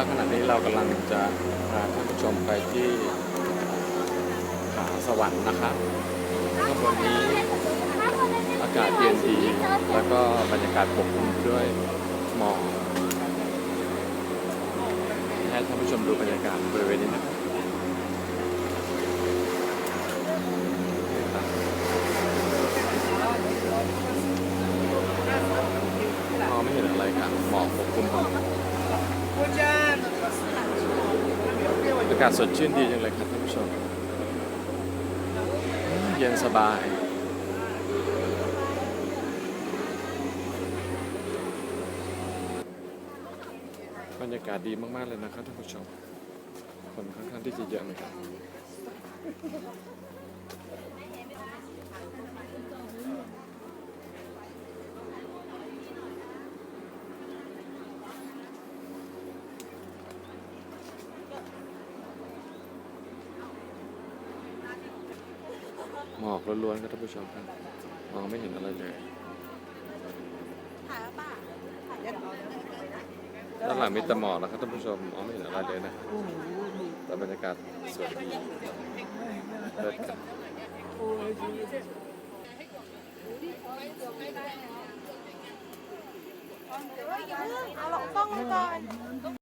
และขณะนี้เรากำลังจะพาท่านผู้ชมไปที่ผาสวรรค์นะครับข้างบนนี้อากาศเย็นดี แล้วก็บรรยากาศปกคลุมด้วยหมอกให้ท่านผู้ชมดูบรรยากาศบริเวณนี้นะครับนี่ครับมองไม่เห็นอะไรครับหมอกปกคลุมหมด อากาศสดชื่นดีจังเลยครับท่านผู้ชม เย็นสบาย บรรยากาศดีมาก ๆ เลยนะครับท่านผู้ชม คนค่อนข้างที่จะเยอะเลยครับ หมอกล้วนๆครับท่านผู้ชมครับมองไม่เห็นอะไรเลยด้านหลังมีแต่หมอกนะครับท่านผู้ชมมองไม่เห็นอะไรเลยนะแต่บรรยากาศสวยดีเลิศครับเอาหลอกกล้องมาก่อน